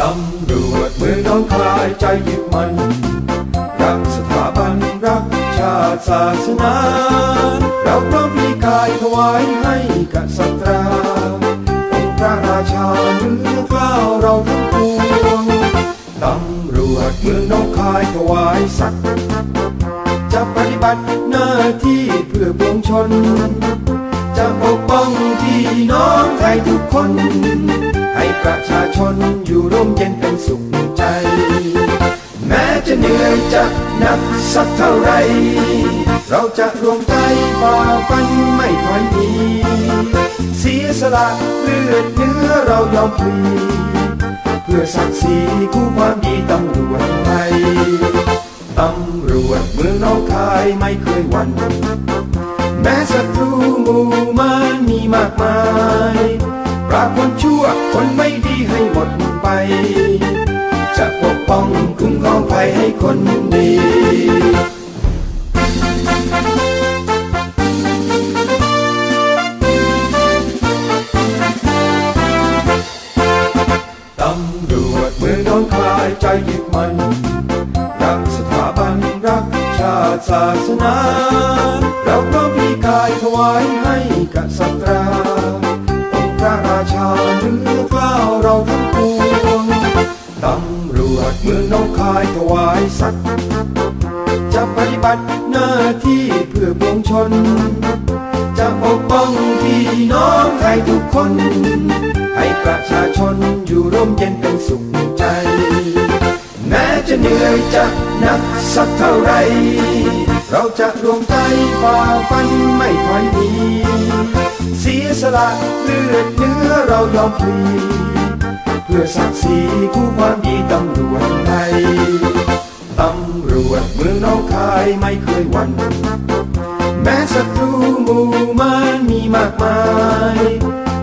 ตำรวจเมืองน้องคายใจยึดมัน รักสถาบันรักชาติศาสนา เราพร้อมมีกายถวายให้กับสตราองค์พระราชาเหนือเกล้าวเราทั้งปวงตำรวจเมืองน้องคายถวายสัตย์ บัติหน้าที่เพื่อปวงชน จะปกป้องพี่น้องไทยทุกคน ให้ประชาชนอยู่ร่มเย็นเป็นสุขใจ แม้จะเหนื่อยจะหนักสักเท่าไร เราจะรวมใจฝ่าฟันไม่ถอยหนีเสียสละเลือดเนื้อเรายอมพลีเพื่อศักดิ์ศรีคู่ความดีตำรวจไทย วจเมืองน้องคายไม่เคยหวั่นแม้ศัตรูหมู่มารมีมากมาย ปราบคนชั่วคนไม่ดีให้หมดไป จะปกป้องคุ้มครองภัยให้คนดีตำรวจเมืองน้องคายใจยึดมัน ชาติศาสนา เราพร้อมมีกายถวายให้กับสตราองค์พระราชาเหนือเกล้าวเราทั้งปวงตำรวจเมืองน้องคายถวายสัตย์จะปฏิบัติหน้าที่เพื่อปวงชน จะปกป้องพี่น้องไทยทุกคน ให้ประชาชนอยู่ร่มเย็นเป็นสุข เหนื่อยจะหนักสักเท่าไร เราจะรวมใจฝ่าฟันไม่ถอยหนีเสียสละเลือดเนื้อเรายอมพลีเพื่อศักดิ์ศรีคู่ความดีตำรวจไทยตำรวจเมืองน้องคายไม่เคยหวั่นแม้ศัตรูหมู่มารมีมากมาย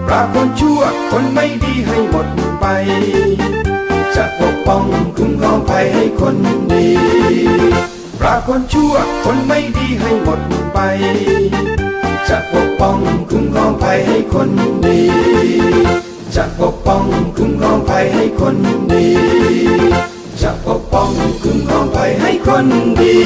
ปราบคนชั่วคนไม่ดี คุ้มครองภัยให้คนดี ปราบคนชั่วคนไม่ดีให้หมดไป จะปกป้องคุ้มครองภัยให้คนดี จะปกป้องคุ้มครองภัยให้คนดี จะปกป้องคุ้มครองภัยให้คนดี